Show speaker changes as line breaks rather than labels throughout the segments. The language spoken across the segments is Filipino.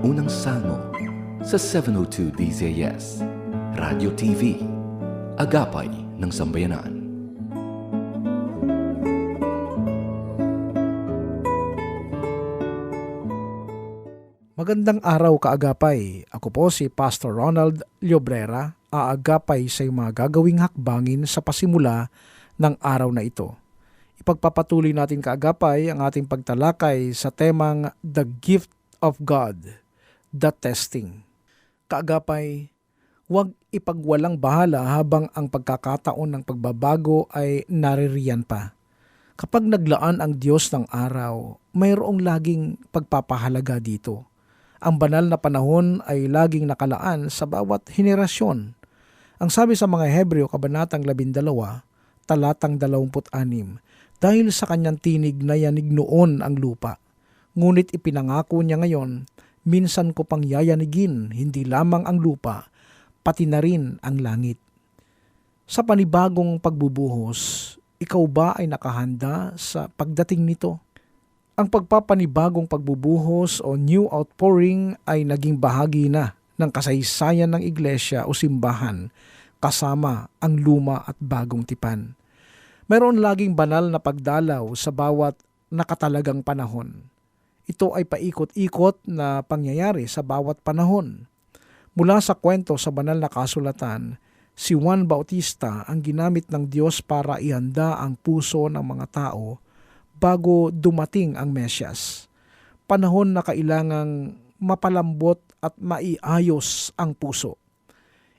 unang salmo sa 702 DZS, Radio TV, Agapay ng Sambayanan.
Magandang araw kaagapay. Ako po si Pastor Ronald Llobrera, aagapay sa iyong mga gagawing hakbangin sa pasimula ng araw na ito. Ipagpapatuloy natin kaagapay ang ating pagtalakay sa temang The Gift of God, The Testing. Kaagapay, huwag ipagwalang bahala habang ang pagkakataon ng pagbabago ay naririyan pa. Kapag naglaan ang Diyos ng araw, mayroong laging pagpapahalaga dito. Ang banal na panahon ay laging nakalaan sa bawat henerasyon. Ang sabi sa mga Hebreo, Kabanatang 12, talatang 26, dahil sa kanyang tinig na yanig noon ang lupa. Ngunit ipinangako niya ngayon, minsan ko pang yayanigin hindi lamang ang lupa, pati na rin ang langit. Sa panibagong pagbubuhos, ikaw ba ay nakahanda sa pagdating nito? Ang pagpapanibagong pagbubuhos o new outpouring ay naging bahagi na ng kasaysayan ng iglesia o simbahan kasama ang luma at bagong tipan. Mayroon laging banal na pagdalaw sa bawat nakatalagang panahon. Ito ay paikot-ikot na pangyayari sa bawat panahon. Mula sa kwento sa banal na kasulatan, si Juan Bautista ang ginamit ng Diyos para ihanda ang puso ng mga tao bago dumating ang Mesyas. Panahon na kailangang mapalambot at maiayos ang puso.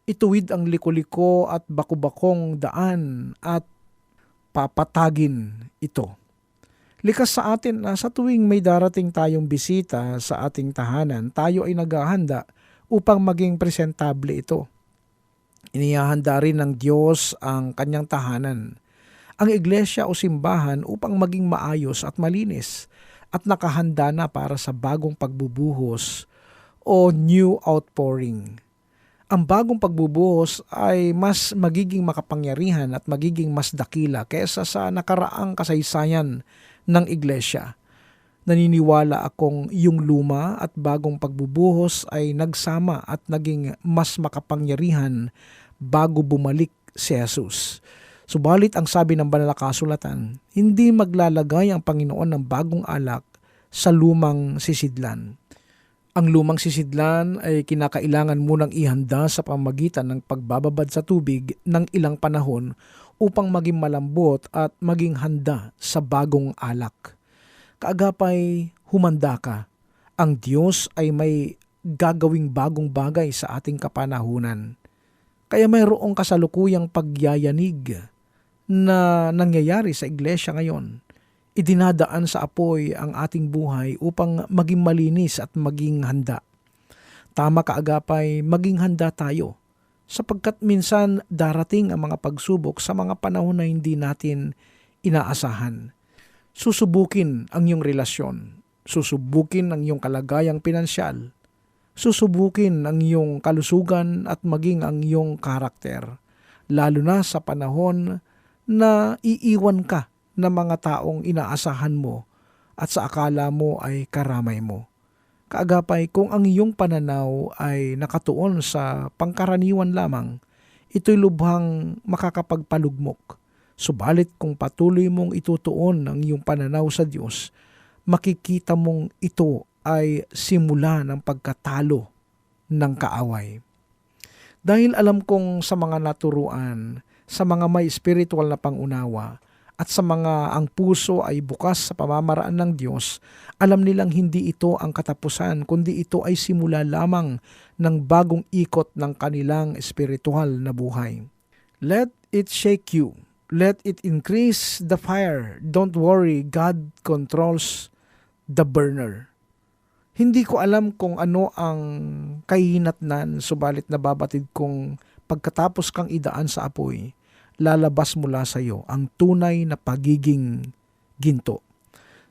Ituwid ang liko-liko at bakubakong daan at papatagin ito. Likas sa atin na sa tuwing may darating tayong bisita sa ating tahanan, tayo ay naghahanda upang maging presentable ito. Inihahanda rin ng Diyos ang kanyang tahanan ang iglesia o simbahan upang maging maayos at malinis at nakahanda na para sa bagong pagbubuhos o new outpouring. Ang bagong pagbubuhos ay mas magiging makapangyarihan at magiging mas dakila kaysa sa nakaraang kasaysayan ng iglesia. Naniniwala akong yung luma at bagong pagbubuhos ay nagsama at naging mas makapangyarihan bago bumalik si Jesus. Subalit ang sabi ng banal na kasulatan, hindi maglalagay ang Panginoon ng bagong alak sa lumang sisidlan. Ang lumang sisidlan ay kinakailangan munang ihanda sa pamagitan ng pagbababad sa tubig ng ilang panahon upang maging malambot at maging handa sa bagong alak. Kaagapay, humanda ka. Ang Diyos ay may gagawing bagong bagay sa ating kapanahunan. Kaya mayroong kasalukuyang pagyayanig na nangyayari sa iglesia ngayon. Idinadaan sa apoy ang ating buhay upang maging malinis at maging handa. Tama kaagapay, maging handa tayo sapagkat minsan darating ang mga pagsubok sa mga panahon na hindi natin inaasahan. Susubukin ang iyong relasyon, susubukin ang iyong kalagayang pinansyal, susubukin ang iyong kalusugan at maging ang iyong karakter, lalo na sa panahon na iiwan ka ng mga taong inaasahan mo at sa akala mo ay karamay mo. Kaagapay, kung ang iyong pananaw ay nakatuon sa pangkaraniwan lamang, ito'y lubhang makakapagpalugmok. Subalit kung patuloy mong itutuon ang iyong pananaw sa Diyos, makikita mong ito ay simula ng pagkatalo ng kaaway. Dahil alam kong sa mga naturuan sa mga may spiritual na pangunawa at sa mga ang puso ay bukas sa pamamaraan ng Diyos, alam nilang hindi ito ang katapusan, kundi ito ay simula lamang ng bagong ikot ng kanilang spiritual na buhay. Let it shake you. Let it increase the fire. Don't worry, God controls the burner. Hindi ko alam kung ano ang kahinatnan, subalit nababatid kong pagkatapos kang idaan sa apoy, lalabas mula sa iyo ang tunay na pagiging ginto.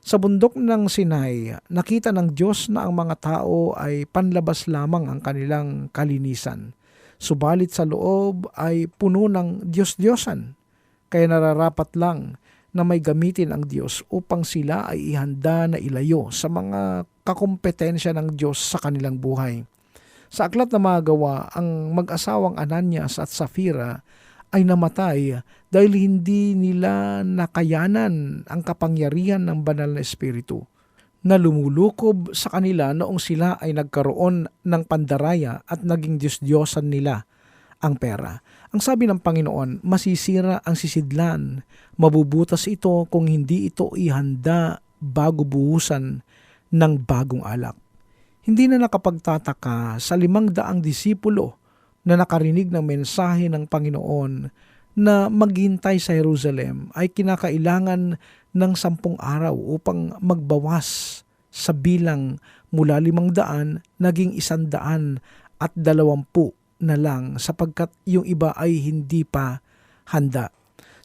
Sa bundok ng Sinai, nakita ng Diyos na ang mga tao ay panlabas lamang ang kanilang kalinisan. Subalit sa loob ay puno ng Diyos-Diyosan. Kaya nararapat lang na may gamitin ang Diyos upang sila ay ihanda na ilayo sa mga kakompetensya ng Diyos sa kanilang buhay. Sa aklat na magawa, ang mag-asawang Ananias at Safira ay namatay dahil hindi nila nakayanan ang kapangyarihan ng banal na espiritu na lumulukob sa kanila noong sila ay nagkaroon ng pandaraya at naging Diyos-Diyosan nila ang pera. Ang sabi ng Panginoon, masisira ang sisidlan, mabubutas ito kung hindi ito ihanda bago buhusan ng bagong alak. Hindi na nakapagtataka sa limang daang disipulo na nakarinig ng mensahe ng Panginoon na maghintay sa Jerusalem ay kinakailangan ng sampung araw upang magbawas sa bilang mula limang daan naging isandaan at dalawampu na lang sapagkat yung iba ay hindi pa handa.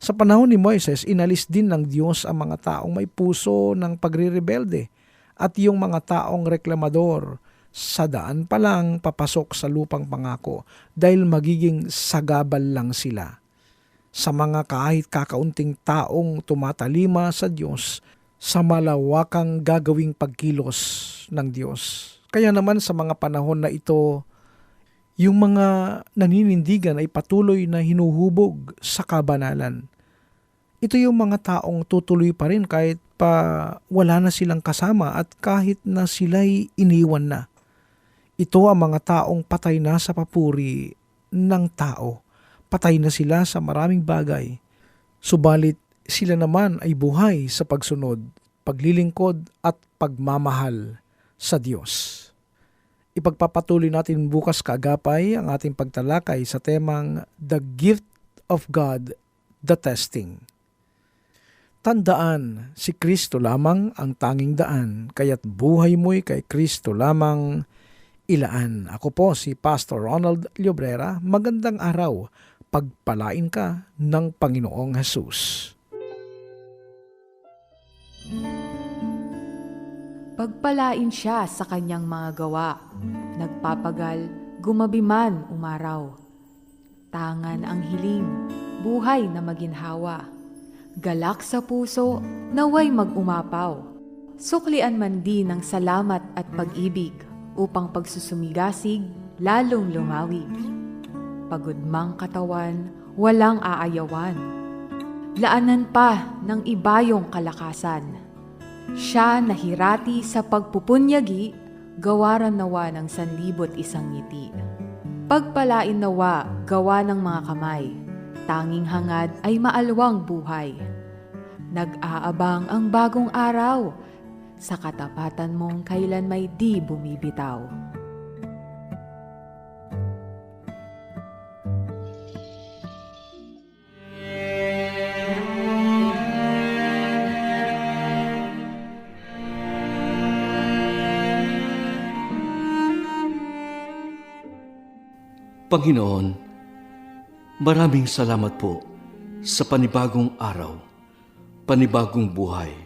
Sa panahon ni Moises, inalis din ng Diyos ang mga taong may puso ng pagrirebelde at yung mga taong reklamador sa daan pa lang papasok sa lupang pangako dahil magiging sagabal lang sila. Sa mga kahit kakaunting taong tumatalima sa Diyos sa malawakang gagawing pagkilos ng Diyos. Kaya naman sa mga panahon na ito, yung mga naninindigan ay patuloy na hinuhubog sa kabanalan. Ito yung mga taong tutuloy pa rin kahit pa wala na silang kasama at kahit na sila'y iniwan na. Ito ang mga taong patay na sa papuri ng tao. Patay na sila sa maraming bagay. Subalit sila naman ay buhay sa pagsunod, paglilingkod at pagmamahal sa Diyos. Ipagpapatuloy natin bukas kaagapay ang ating pagtalakay sa temang The Gift of God, the Testing. Tandaan, si Kristo lamang ang tanging daan, kaya't buhay mo'y kay Kristo lamang ilaan. Ako po si Pastor Ronald Llobrera. Magandang araw. Pagpalain ka ng Panginoong Hesus.
Pagpalain siya sa kanyang mga gawa. Nagpapagal, gumabi man umaraw. Tangan ang hiling, buhay na maginhawa. Galak sa puso, naway mag-umapaw. Suklian man din ng salamat at pag-ibig upang pagsusumigasig lalong lumawig. Pagudmang katawan, walang aayawan. Laanan pa ng ibayong kalakasan. Siya nahirati sa pagpupunyagi, gawaran nawa ng sanlibot isang ngiti. Pagpalain nawa, gawa ng mga kamay, tanging hangad ay maalwang buhay. Nag-aabang ang bagong araw, sa katapatan mong kailan may di bumibitaw.
Panginoon, maraming salamat po sa panibagong araw, panibagong buhay,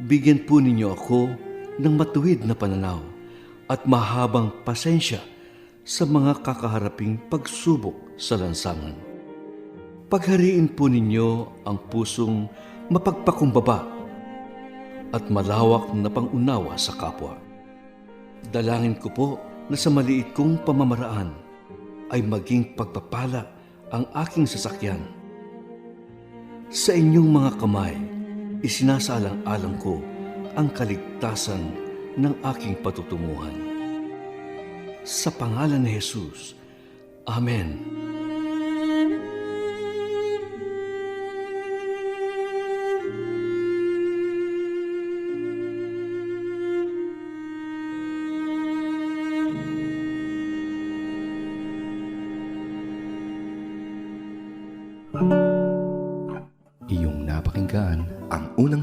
Bigyan po ninyo ako ng matuwid na pananaw at mahabang pasensya sa mga kakaharaping pagsubok sa lansangan. Paghariin po ninyo ang pusong mapagpakumbaba at malawak na pangunawa sa kapwa. Dalangin ko po na sa maliit kong pamamaraan ay maging pagpapala ang aking sasakyan. Sa inyong mga kamay, isinasalang-alang ko ang kaligtasan ng aking patutunguhan. Sa pangalan ni Jesus, Amen.